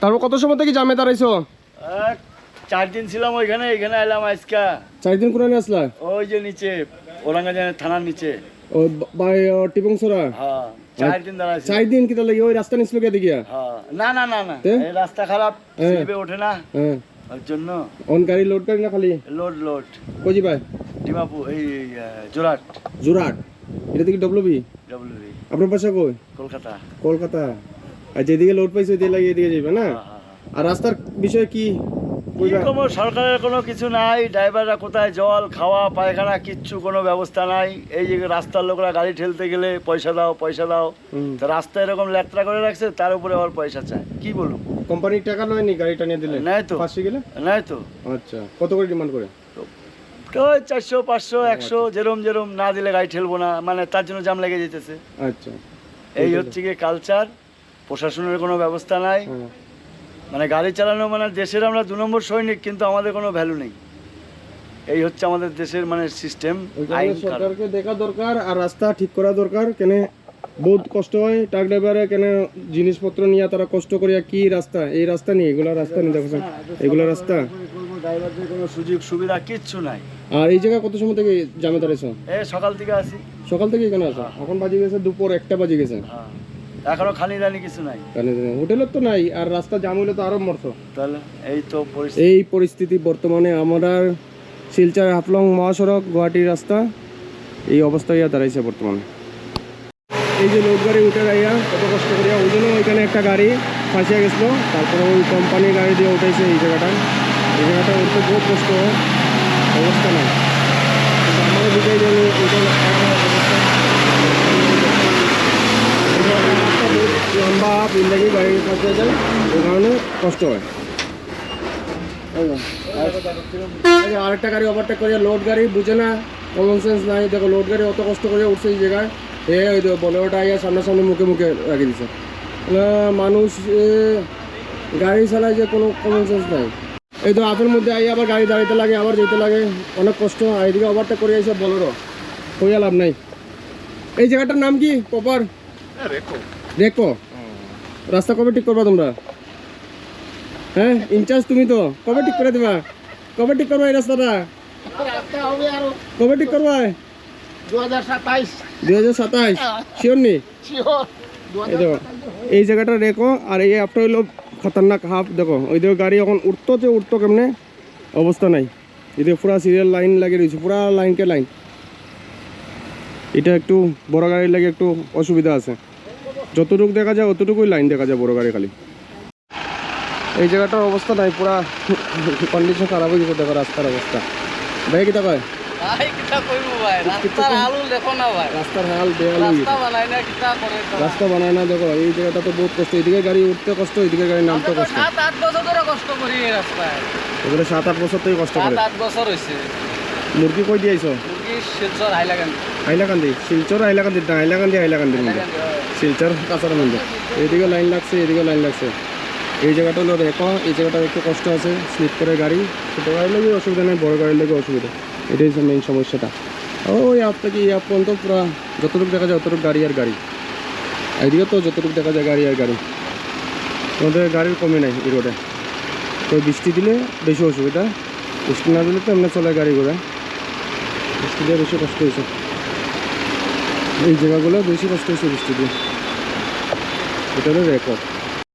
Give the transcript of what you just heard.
তারপর কত সময় থেকে জামে দাঁড়াইছো? চার দিন ছিলাম ওইখানে এখানে এলাম আজকা। চার দিন কোরআনে আসলা? ওই যে নিচে ওরাঙ্গাজানের থানার নিচে। ও বাই টিপং সোরা? হ্যাঁ চার দিন দাঁড়াইছি। চার দিন কি তাহলে ওই রাস্তা নিছিল কে দেখিয়া? হ্যাঁ না না না না এই রাস্তা খারাপ হ্যাঁ। ওঠে না। হ্যাঁ। ওর জন্য। অন গাড়ি লোড না খালি? Load load. ডিমাপুর এই জোরাট। জোরাট। এটা ডব্লিউবি ডব্লিউ আপনার বাসা কই? কলকাতা। কলকাতা। আর যেদিকে লোড পাইছে ওই লাগে এদিকে যাবে না? হ্যাঁ, হ্যাঁ, হ্যাঁ। আর রাস্তার বিষয়ে কি কোনো সরকারের কোনো কিছু নাই ড্রাইভাররা কোথায় জল খাওয়া পায়খানা কিচ্ছু কোনো ব্যবস্থা নাই। এই যে রাস্তার লোকরা গাড়ি ঠেলতে গেলে পয়সা দাও পয়সা দাও। তো রাস্তা এরকম লেত্রা করে রাখছে তার উপরে আবার পয়সা চায়। কি বলুন কোম্পানির টাকা লয়নি গাড়িটা নিয়ে দিলে? নেয় তো। ফাঁসি গেলে? নাই তো। আচ্ছা কত করে ডিমান্ড করে? ওই চারশো পাঁচশো একশো যেরম যেরম না দিলে গাড়ি ঠেলবো না মানে তার জন্য জাম লেগে যেতেছে। আচ্ছা। এই হচ্ছে গিয়ে কালচার প্রশাসনের কোনো ব্যবস্থা নাই। হ্যাঁ মানে গাড়ি চালানো মানে দেশের আমরা দু নম্বর সৈনিক কিন্তু আমাদের কোনো ভ্যালু নেই। এই হচ্ছে আমাদের দেশের মানে সিস্টেম। সরকারকে দেখা দরকার আর রাস্তা ঠিক করা দরকার কেন বহুত কষ্ট হয় ট্রাক ড্রাইভারে কেন জিনিসপত্র নিয়ে তারা কষ্ট করিয়া কি রাস্তা এই রাস্তা নিয়ে এগুলা রাস্তা নিয়ে দেখো এগুলা রাস্তা। ড্রাইভারদের কোনো সুযোগ সুবিধা কিচ্ছু নাই। আর এই জায়গা কত সময় থেকে জামে এ সকাল থেকে আসি। সকাল থেকে এখানে আসো? এখন বাজে গেছে দুপুর একটা বাজে গেছে। হ্যাঁ। এখনও খালি দানি কিছু নাই। হোটেলের তো নাই আর রাস্তা জাম হইলে তো আরও মরছো। তাহলে এই তো এই পরিস্থিতি বর্তমানে আমরা শিলচর হাফলং মহাসড়ক গুয়াহাটির রাস্তা এই অবস্থা ইয়া দাঁড়াইছে বর্তমানে। এই যে লোড গাড়ি উঠে যাইয়া কত কষ্ট করিয়া ওই জন্য ওইখানে একটা গাড়ি ফাঁসিয়া গেছিল। তারপরে ওই কোম্পানির গাড়ি দিয়ে উঠেছে এই জায়গাটা। এই জায়গাটা উঠতে বহুত কষ্ট অবস্থা নাই কিন্তু আমারও বুঝাই যে ওইটা অবস্থা রাস্তা বহুত লম্বা জিন্দগি যায় ওই কারণে কষ্ট হয়। আরেকটা গাড়ি ওভারটেক করে লোড গাড়ি বুঝে না? কমন সেন্স নাই। দেখো লোড গাড়ি অত কষ্ট করে উঠছে এই জায়গায়। এ ওই বলেরোটা আইয়া সামনাসামনি মুখে মুখে রাখি দিছে। মানুষ গাড়ি চালায় যে কোনো কমন সেন্স নাই। এই তো হাতের মধ্যে আইয়া আবার গাড়ি দাঁড়াইতে লাগে আবার যেতে লাগে। অনেক কষ্ট। আর এদিকে ওভারটেক করে এসে বলেরো হইয়া লাভ নাই। এই জায়গাটার নাম কি? প্রপার রেকো রাস্তা কবে ঠিক করবা তোমরা? হ্যাঁ ইনচার্জ তুমি তো। কবে ঠিক করে দেবা? কবে ঠিক করবা এই রাস্তাটা? কবে ঠিক করবা? দুই হাজার সাতাইশ। শিওর নি? এই জায়গাটা রেখো, আর এই আপটা হইল খতরনাক হাফ। দেখো, ওই দেখো গাড়ি এখন উঠতো যে উঠতো কেমনে? অবস্থা নাই। এদিকে পুরা সিরিয়াল লাইন লাগিয়ে রয়েছে, পুরা লাইনকে লাইন এটা একটু বড় গাড়ির লাগে একটু অসুবিধা আছে। যতটুকু দেখা যায় অতটুকুই লাইন দেখা যায় বড় গাড়ি খালি। এই জায়গাটার অবস্থা নাই পুরা কন্ডিশন খারাপ হয়ে গেছে দেখো রাস্তার অবস্থা। ভাই কিতা কয়? না রাস্তা বানায় দেখো এই জায়গাটা তো বহুত কষ্ট এদিকে গাড়ি উঠতে কষ্ট এদিকে গাড়ি নামতে কষ্ট। সাত কষ্ট করি এই রাস্তায়। এগুলো সাত আট বছর থেকে কষ্ট সাত করে আট বছর হয়েছে মুরগি কই দিয়েছ মুরগি শিলচর হাইলাগান হাইলাকান্দি? শিলচর হাইলাকান্দি? হাইলাকান্দি হাইলাকান্দির মধ্যে। শিলচর কাঁচার মধ্যে। এইদিকে লাইন লাগছে এদিকে লাইন লাগছে। এই জায়গাটা হলো রেখো এই জায়গাটা একটু কষ্ট আছে, স্লিপ করে গাড়ি, ছোটো গাড়ির লেগে অসুবিধা নেই, বড় গাড়ির লেগে অসুবিধা। এটাই হচ্ছে মেইন সমস্যাটা। ওই আপ থেকে এই আপ পর্যন্ত পুরো যতটুকু দেখা যায় অতটুকু গাড়ি আর গাড়ি। এইদিকে তো যতটুকু দেখা যায় গাড়ি আর গাড়ি। আমাদের গাড়ির কমে নাই এই রোডে। তো বৃষ্টি দিলে বেশি অসুবিধা, বৃষ্টি না দিলে তো এমনি চলে গাড়ি ঘোড়া। বৃষ্টি দিয়ে বেশি কষ্ট হয়েছে। এই জায়গাগুলো বেশি কষ্ট হয়েছে বৃষ্টি দিয়ে। এটা হলো রেকর্ড